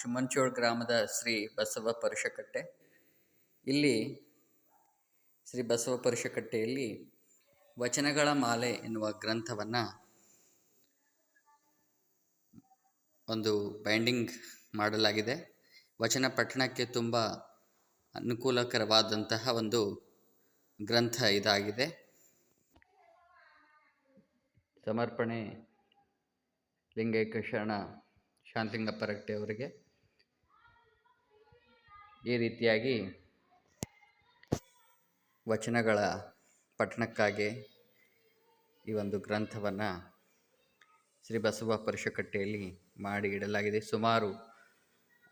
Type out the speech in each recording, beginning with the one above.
ಚುಮ್ಮಂಚೋಳ್ ಗ್ರಾಮದ ಶ್ರೀ ಬಸವ ಪರುಷಕಟ್ಟೆ. ಇಲ್ಲಿ ಶ್ರೀ ಬಸವ ಪರುಷಕಟ್ಟೆಯಲ್ಲಿ ವಚನಗಳ ಮಾಲೆ ಎನ್ನುವ ಗ್ರಂಥವನ್ನು ಒಂದು ಬೈಂಡಿಂಗ್ ಮಾಡಲಾಗಿದೆ. ವಚನ ಪಠಣಕ್ಕೆ ತುಂಬ ಅನುಕೂಲಕರವಾದಂತಹ ಒಂದು ಗ್ರಂಥ ಇದಾಗಿದೆ. ಸಮರ್ಪಣೆ ಲಿಂಗೈಕ ಶರಣ ಶಾಂತಿಂಗಪ್ಪರಟ್ಟೆ ಅವರಿಗೆ. ಈ ರೀತಿಯಾಗಿ ವಚನಗಳ ಪಠಣಕ್ಕಾಗಿ ಈ ಒಂದು ಗ್ರಂಥವನ್ನು ಶ್ರೀ ಬಸವ ಪರಿಷಕಟ್ಟೆಯಲ್ಲಿ ಮಾಡಿ ಇಡಲಾಗಿದೆ. ಸುಮಾರು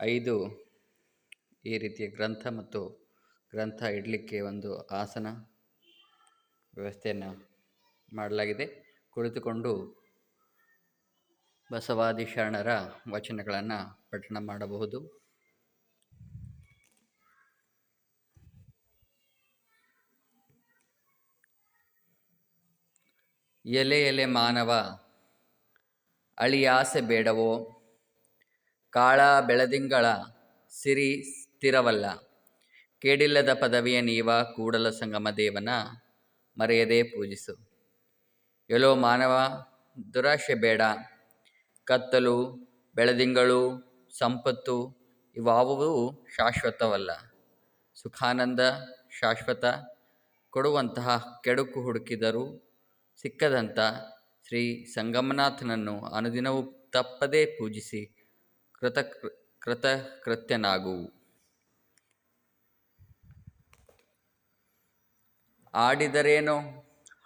ಐದು ಈ ರೀತಿಯ ಗ್ರಂಥ ಮತ್ತು ಗ್ರಂಥ ಇಡಲಿಕ್ಕೆ ಒಂದು ಆಸನ ವ್ಯವಸ್ಥೆಯನ್ನು ಮಾಡಲಾಗಿದೆ. ಕುಳಿತುಕೊಂಡು ಬಸವಾದಿ ಶರಣರ ವಚನಗಳನ್ನು ಪಠಣ ಮಾಡಬಹುದು. ಎಲೆ ಎಲೆ ಮಾನವ ಅಳಿಯಾಸೆ ಬೇಡವೋ? ಕಾಳ ಬೆಳದಿಂಗಳ ಸಿರಿ ಸ್ಥಿರವಲ್ಲ. ಕೇಡಿಲ್ಲದ ಪದವಿಯ ನೀವ ಕೂಡಲ ಸಂಗಮ ದೇವನ ಮರೆಯದೆ ಪೂಜಿಸು. ಎಲ್ಲೋ ಮಾನವ, ದುರಾಶೆ ಬೇಡ. ಕತ್ತಲು, ಬೆಳದಿಂಗಳು, ಸಂಪತ್ತು ಇವಾವುವು ಶಾಶ್ವತವಲ್ಲ. ಸುಖಾನಂದ ಶಾಶ್ವತ ಕೊಡುವಂತಹ ಕೆಡುಕು ಹುಡುಕಿದರೂ ಸಿಕ್ಕದಂಥ ಶ್ರೀ ಸಂಗಮನಾಥನನ್ನು ಅನುದಿನವೂ ತಪ್ಪದೇ ಪೂಜಿಸಿ ಕೃತ ಕೃತಕೃತ್ಯನಾಗುವು ಆಡಿದರೇನೋ,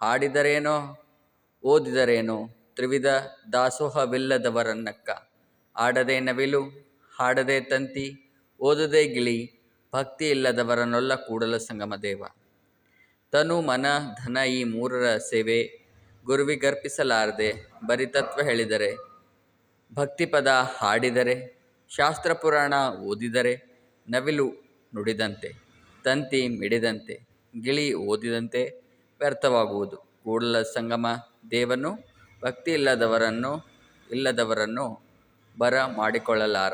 ಹಾಡಿದರೇನೋ, ಓದಿದರೇನೋ, ತ್ರಿವಿಧ ದಾಸೋಹವಿಲ್ಲದವರನ್ನಕ್ಕ. ಆಡದೆ ನವಿಲು, ಹಾಡದೆ ತಂತಿ, ಓದದೆ ಗಿಳಿ, ಭಕ್ತಿ ಇಲ್ಲದವರನ್ನೊಲ್ಲ ಕೂಡಲ ಸಂಗಮದೇವ. ತನು ಮನ, ಧನ ಈ ಮೂರರ ಸೇವೆ ಗುರುವಿಗರ್ಪಿಸಲಾರದೆ ಬರಿತತ್ವ ಹೇಳಿದರೆ, ಭಕ್ತಿಪದ ಹಾಡಿದರೆ, ಶಾಸ್ತ್ರ ಪುರಾಣ ಓದಿದರೆ ನವಿಲು ನುಡಿದಂತೆ, ತಂತಿ ಮಿಡಿದಂತೆ, ಗಿಳಿ ಓದಿದಂತೆ ವ್ಯರ್ಥವಾಗುವುದು. ಕೂಡಲ ಸಂಗಮ, ದೇವನು ಭಕ್ತಿ ಇಲ್ಲದವರನ್ನು ಇಲ್ಲದವರನ್ನು ಬರ ಮಾಡಿಕೊಳ್ಳಲಾರ